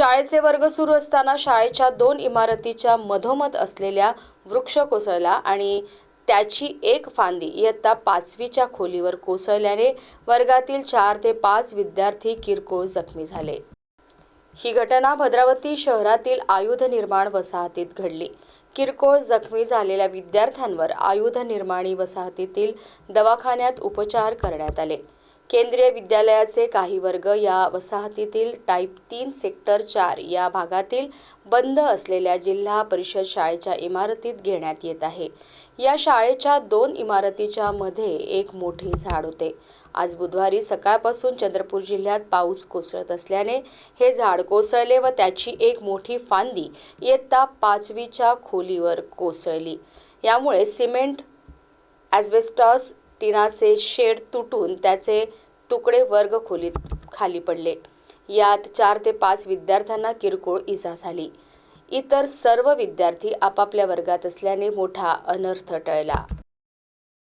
शाळेचे वर्ग सुरू असताना शाळेच्या दोन इमारतीच्या मधोमध असलेल्या वृक्ष कोसळला आणि त्याची एक फांदी इयत्ता पाचवीच्या खोलीवर कोसळल्याने वर्गातील चार ते पाच विद्यार्थी किरकोळ जखमी झाले. ही घटना भद्रावती शहरातील आयुध निर्माण वसाहतीत घडली. किरकोळ जखमी झालेल्या विद्यार्थ्यांवर आयुध निर्माणी वसाहतीतील दवाखान्यात उपचार करण्यात आले. केंद्रीय विद्यालयाचे काही वर्ग या वसाहतीतील टाईप तीन सेक्टर चार या भागातील बंद असलेल्या जिल्हा परिषद शाळेच्या इमारतीत घेण्यात येत आहे. या शाळेच्या दोन इमारतीच्या मध्ये एक मोठे झाड होते. आज बुधवारी सकाळपासून चंद्रपूर जिल्ह्यात पाऊस कोसळत असल्याने हे झाड कोसळले व त्याची एक मोठी फांदी इयत्ता पाचवीच्या खोलीवर कोसळली. यामुळे सिमेंट ॲस्बेस्टॉस टिनाचे शेड तुटून त्याचे तुकडे वर्ग खोलीत खाली पडले. यात चार ते पाच विद्यार्थ्यांना किरकोळ इजा झाली. इतर सर्व विद्यार्थी आपापल्या वर्गात असल्याने मोठा अनर्थ टळला.